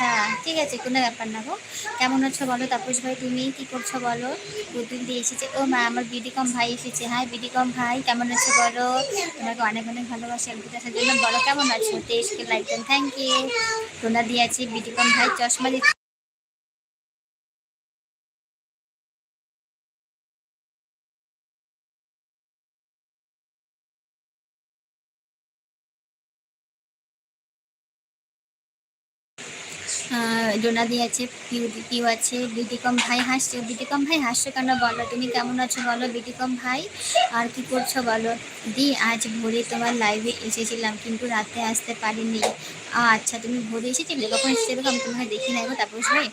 আচ্ছা ঠিক আছে, কোনো ব্যাপার না গো। কেমন আছো বলো? তাপস ভাই, তুমি কি করছ বলো? দুদিন দিয়ে এসেছে। ও মা, আমার বিডিকম ভাই এসেছে। হ্যাঁ বিডিকম ভাই, কেমন আছো বলো? তোমাকে অনেক অনেক ভালোবাসি এলবিতে আসার জন্য বলো, কেমন আছো? তেইশকে লাইক দেন থ্যাংক ইউ টোনা দিয়ে আছে বিডিকম ভাই, চশমা দিচ্ছে। ডোনা দি আছে, পিউ পিউ আছে বিটিকম ভাই হাসছে। বিটিকম ভাই হাসছো কেন বলো? তুমি কেমন আছো বলো? বিটিকম ভাই, আর কি করছ বলো? দি, আজ ভোরে তোমার লাইভে এসেছিলাম, কিন্তু রাতে আসতে পারিনি। আচ্ছা তুমি ভোরে এসেছিলে? কখন এসেছিলে আমি তোমাকে দেখি নাই গো তাপস ভাই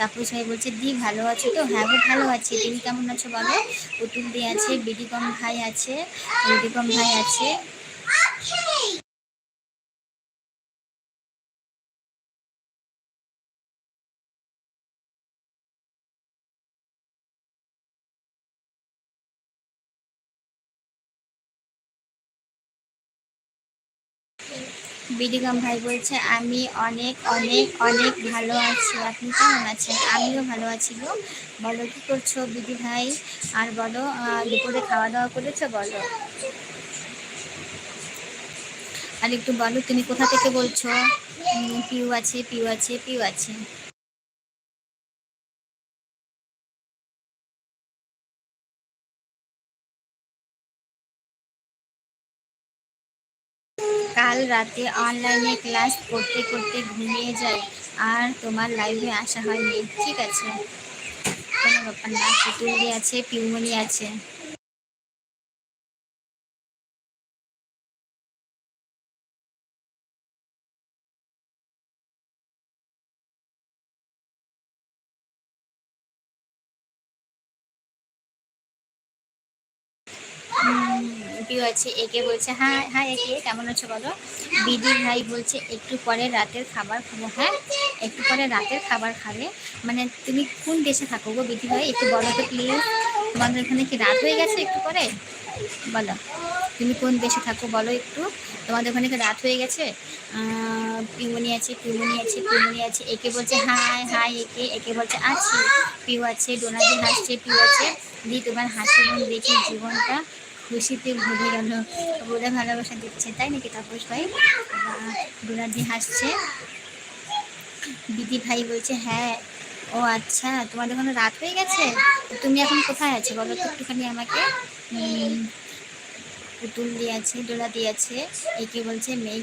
তাপস ভাই বলছে, দি, ভালো আছো তো? হ্যাঁ গো, ভালো আছি। তুমি কেমন আছো বলো? পুতুল দি আছে বিটিকম ভাই আছে বিটিকম ভাই আছে। বিডিগম ভাই বলছে, আমি অনেক অনেক অনেক ভালো আছি। আপনি কেমন আছেন? আমিও ভালো আছি গো। বলো, কী করছ বিডি ভাই? আর বলো দুপুরে খাওয়া দাওয়া করেছ বলো? আর একটু বলো, তুমি কোথা থেকে বলছো? পিউ আছে পিউ আছে পিউ আছে। কাল রাতে অনলাইনে ক্লাস করতে করতে ঘুমিয়ে যাই। আর তোমার লাইভে আসা হয়নি, ঠিক আছে? কোনো ব্যাপার না পুতুলি আছে পিউমনি আছে। ভিডিও আছে একে বলছে হ্যাঁ হ্যাঁ একে, কেমন আছো বলো? বিদি ভাই বলছে, একটু পরে রাতের খাবার খাব। হ্যাঁ একটু পরে রাতের খাবার খাবে? মানে তুমি কোন দেশে থাকো গো বিদি ভাই? একটু বলো তো প্লিজ তোমাদের ওখানে কি রাত হয়ে গেছে একটু পরে? বলো, তুমি কোন দেশে থাকো বলো একটু। তোমাদের ওখানে কি রাত হয়ে গেছে? পিউমনি আছে পিউমনি আছে পিউমনি আছে। একে বলছে, হাই হাই, একে। একে বলছে, আছি, পিউ আছে ডোনাজি হাসছে, পিউ আছে। দি, তোমার হাসি দেখে জীবনটা। খুশিতে ভরে গেল। বলে ভালোবাসা দিচ্ছে, তাই নাকি তাপস ভাই? দুরাদি হাসছে। দিদি ভাই বলছে হ্যাঁ ও আচ্ছা তোমাদের কোনো রাত হয়ে গেছে? তুমি এখন কোথায় আছো? বলো তো একটুখানি আমাকে। পুতুল দিয়ে আছে ডোলা দিয়ে আছে, একে বলছে মেঘ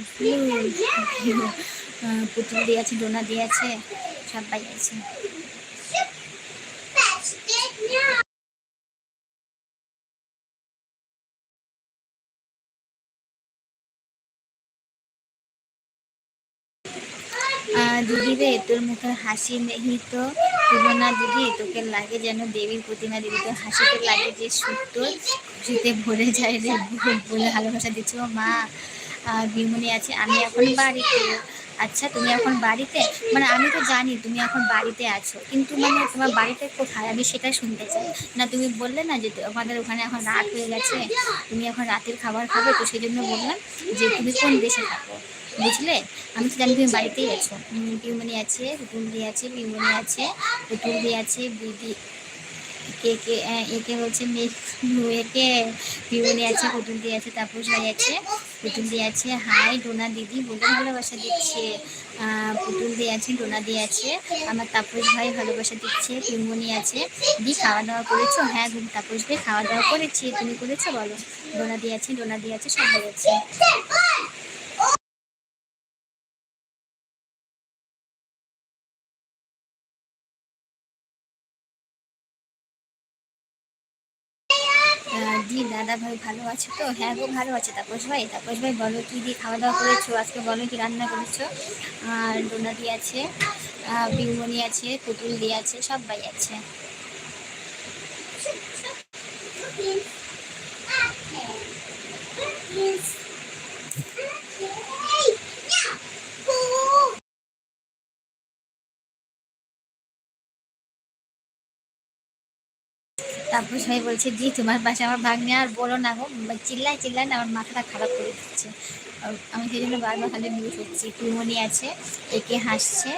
পুতুল দিয়ে আছে ডোনা দিয়ে আছে, সবাই আছে। দিদি রে, তোর মুখের হাসি নেই তো। তুলনা দিদি, তোকে লাগে যেন দেবীর প্রতিমা দিদি তোর হাসিতে লাগে যে সত্য। খুশিতে ভরে যায় রে, বলে ভালোবাসা দিচ্ছ মা। বিমনি আছে, আমি এখন বাড়িতে। আচ্ছা তুমি এখন বাড়িতে? মানে আমি তো জানি তুমি এখন বাড়িতে আছো। কিন্তু মানে তোমার বাড়িতে কোথায়? আমি সেটা শুনতে চাই। না, তুমি বললে না যে আমাদের ওখানে এখন রাত হয়ে গেছে, তুমি এখন রাতের খাবার খাবে, তো সেই জন্য বললাম যে তুমি কোন দেশে থাকো? বুঝলে? আমি তো জানি তুমি বাড়িতেই আছো। পিউমনি আছে পুতুলদি আছে, পিউমনি আছে, পুতুলদি আছে, বিদি, কে কে একে হচ্ছে একে পিউমনি আছে, পুতুলদি আছে, তাপস ভাই আছে, পুতুলদি আছে, হাই, ডোনা দিদি বলে ভালোবাসা দিচ্ছে। পুতুল দিয়ে আছে, ডোনা দিয়ে আছে, আমার তাপস ভাই ভালোবাসা দিচ্ছে, পিউমনি আছে। দি খাওয়া দাওয়া করেছ? হ্যাঁ তাপস ভাই খাওয়া দাওয়া করেছি, তুমি করেছ? বলো। ডোনা দিয়ে আছে, ডোনা দিয়ে আছে, সব আছে দি দাদা ভাই ভালো আছে তো? হ্যাঁ গো, ভালো আছে। তাপস ভাই তাপস ভাই, বলো কী দিয়ে খাওয়া দাওয়া করেছ? আজকে বলো কি রান্না করেছ? আর ডোনা দিয়ে আছে বিউমনি আছে, পুতুল দিয়ে আছে, সব ভাই আছে। তারপর সবাই বলছে দি তোমার পাশে আমার ভাগ্নে, আর বলো না গো চিল্লায় চিল্লায় না, আমার মাথাটা খারাপ করে দিচ্ছে। আমি সেই জন্য বারবার খালি নিউজ হচ্ছি টুমনি আছে, একে হাসছে।